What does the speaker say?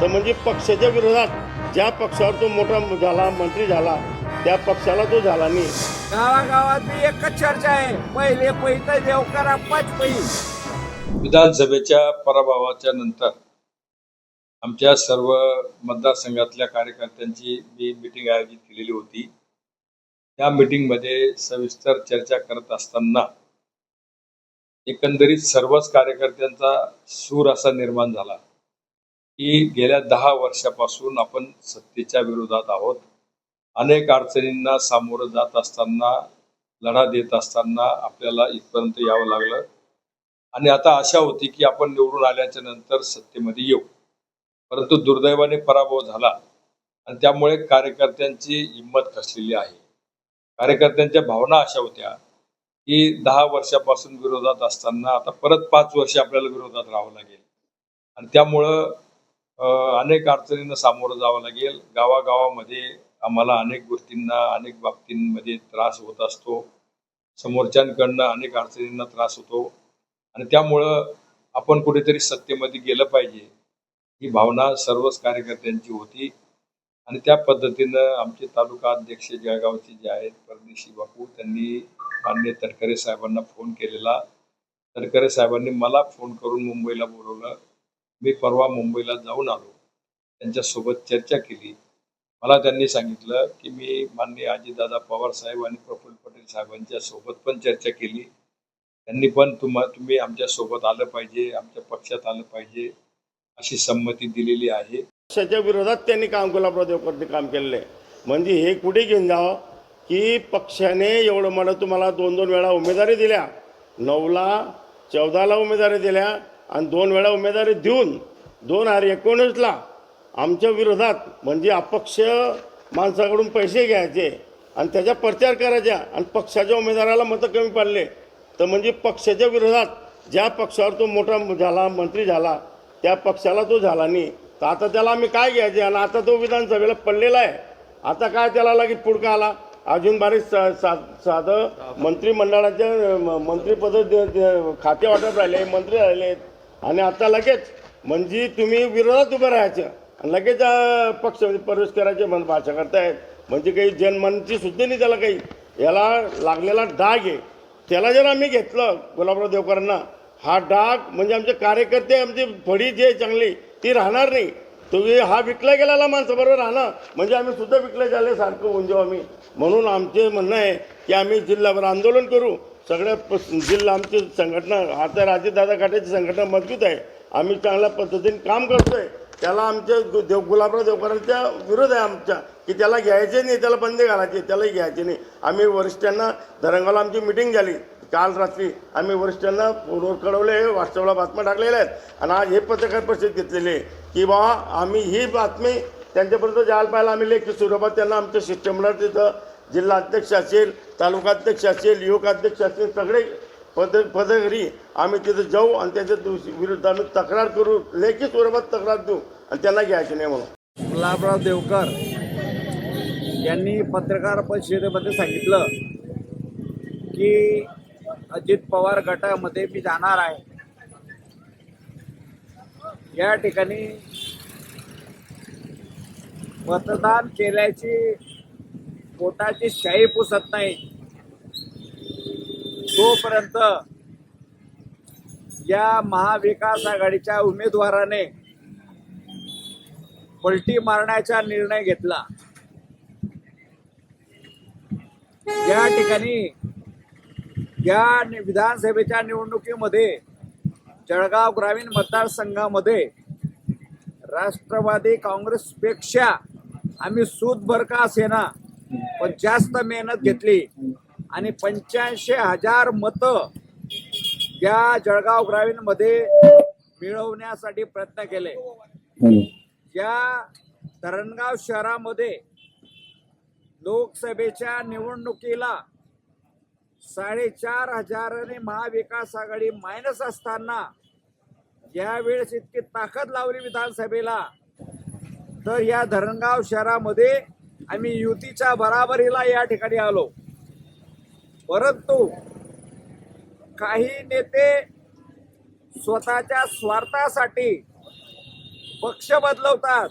तर म्हणजे पक्षाच्या विरोधात ज्या पक्षावर तो मोठा झाला मंत्री झाला त्या पक्षाला तो झाला नाही. गावागावात बी एकच चर्चा आहे. पहिले पैसे देव करा पाच पैसे विधानसभेच्या पराभवाच्या नंतर आमच्या सर्व मतदारसंघातल्या कार्यकर्त्यांची मी मिटिंग आयोजित केलेली होती. त्या मिटिंगमध्ये सविस्तर चर्चा करत असताना एकंदरीत सर्वच कार्यकर्त्यांचा सूर असा निर्माण झाला. की गेल्या दहा वर्षापासून आपण सत्तेच्या विरोधात आहोत. अनेक अडचणींना सामोरं जात असताना लढा देत असताना आपल्याला इथपर्यंत यावं लागलं. आणि आता आशा होती की आपण निवडून आल्याच्यानंतर सत्तेमध्ये येऊ. परंतु दुर्दैवाने पराभव झाला. आणि त्यामुळे कार्यकर्त्यांची हिंमत खसलेली आहे. कार्यकर्त्यांच्या भावना अशा होत्या की दहा वर्षापासून विरोधात असताना आता परत पाच वर्ष आपल्याला विरोधात राहावं लागेल. आणि त्यामुळं अनेक अडचणींना सामोरं जावं लागेल. गावागावामध्ये आम्हाला अनेक गोष्टींना अनेक बाबतींमध्ये त्रास होत असतो. समोरच्यांकडनं अनेक अडचणींना त्रास होतो. आणि त्यामुळं आपण कुठेतरी सत्तेमध्ये गेलं पाहिजे. ही भावना सर्वच कार्यकर्त्यांची होती. आणि त्या पद्धतीनं आमचे तालुका अध्यक्ष जळगावचे जे आहेत परदेशी बापू त्यांनी मान्य तटकरे साहेबांना फोन केलेला. तटकरे साहेबांनी मला फोन करून मुंबईला बोलवलं. मी परवा मुंबईला जाऊन आलो. त्यांच्यासोबत चर्चा केली. मला त्यांनी सांगितलं की मी माननीय अजितदादा पवार साहेब आणि प्रफुल्ल पटेल साहेबांच्या सोबत पण चर्चा केली. त्यांनी पण तुम्हा तुम्ही आमच्यासोबत आलं पाहिजे आमच्या पक्षात आलं पाहिजे अशी संमती दिलेली आहे. पक्षाच्या विरोधात त्यांनी काम गुलाबराव देवकरने काम केलेलं आहे. म्हणजे हे कुठे घेऊन जावं? की पक्षाने एवढं मला तुम्हाला दोन दोन वेळा उमेदवारी दिल्या. नऊला चौदाला उमेदवारी दिल्या. आणि दोन वेळा उमेदवारी देऊन दोन हजार एकोणीसला आमच्या विरोधात म्हणजे अपक्ष माणसाकडून पैसे घ्यायचे आणि त्याचा प्रचार करायचा आणि पक्षाच्या उमेदवाराला मतं कमी पडले. तर म्हणजे पक्षाच्या विरोधात ज्या पक्षावर तो मोठा झाला मंत्री झाला त्या पक्षाला तो झाला नाही. तर आता त्याला आम्ही काय घ्यायचे? आणि आता तो विधानसभेला पडलेला आहे. आता काय त्याला लगेच पुढका आला? अजून बारीक सा सा साधं मंत्रिमंडळाच्या मंत्रिपद खाते वाटप राहिले मंत्री राहिले आणि आता लगेच म्हणजे तुम्ही विरोधात उभं राहायचं. आणि लगेच पक्ष पक्षामध्ये प्रवेश करायचे म्हण भाषा करतायत. म्हणजे काही जनमनची सुद्धा नाही त्याला काही. याला लागलेला डाग आहे. त्याला जर आम्ही घेतलं गुलाबराव देवकरांना हा डाग म्हणजे आमचे कार्यकर्ते आमची फडी जी आहे चांगली ती राहणार नाही. तुम्ही हा विकला गेलेला माणसाबरोबर राहणं म्हणजे आम्ही सुद्धा विकले झाले सारखं होऊन जाऊ आम्ही. म्हणून आमचे म्हणणं आहे की आम्ही जिल्हाभर आंदोलन करू. सगळ्या प- जिल्हा आमची संघटना आता राजेदादा घाटेची संघटना मजबूत आहे. आम्ही चांगल्या पद्धतीने काम करतोय. त्याला आमच्या गु- देव गुलाबराव देवकरांच्या विरोध आहे आमच्या. की त्याला घ्यायचे नाही त्याला बंदी घालायचे त्यालाही घ्यायचे नाही. आम्ही वरिष्ठांना धरंगावला आमची मिटिंग झाली. काल रात्री आम्ही वरिष्ठांना फोनवर कळवले व्हॉट्सअपला बातम्या टाकलेल्या आहेत. आणि आज हे पत्रकार परिषद घेतलेली आहे की बाबा आम्ही ही बातमी त्यांच्यापर्यंत जायला पाहायला आम्ही लेखी स्वरूपात त्यांना आमच्या शिष्टमंडळ तिथं जिल्हा अध्यक्ष असेल तालुका अध्यक्ष असेल युवक अध्यक्ष असेल सगळे पद पदघरी आम्ही तिथं जाऊ आणि त्याच्या विरुद्ध आम्ही तक्रार करू लेखी स्वरूपात तक्रार देऊ आणि त्यांना घ्यायचे नाही म्हणून. गुलाबराव देवकर यांनी पत्रकार परिषदेमध्ये सांगितलं की अजित पवार गटामध्ये मी जाणार आहे. या ठिकाणी मतदान केल्याची पोटाची शाई पुसत नाही. तोपर्यंत या महाविकास आघाडीच्या उमेदवाराने पलटी मारण्याचा निर्णय घेतला. या ठिकाणी या विधानसभेच्या निवडणुकीमध्ये जळगाव ग्रामीण मतदारसंघामध्ये राष्ट्रवादी काँग्रेसपेक्षा आम्ही सूतभर का असेना पण जास्त मेहनत घेतली. आणि पंच्याऐंशी हजार मतं या जळगाव ग्रामीणमध्ये मिळवण्यासाठी प्रयत्न केले. या धरणगाव शहरामध्ये लोकसभेच्या निवडणुकीला साडेचार हजाराने महाविकास आघाडी मायनस असताना यावेळेस इतकी ताकद लावली विधानसभेला. तर या धरणगाव शहरामध्ये आम्ही युतीच्या बराबरीला या ठिकाणी आलो. परंतु काही नेते स्वतःच्या स्वार्थासाठी पक्ष बदलवतात.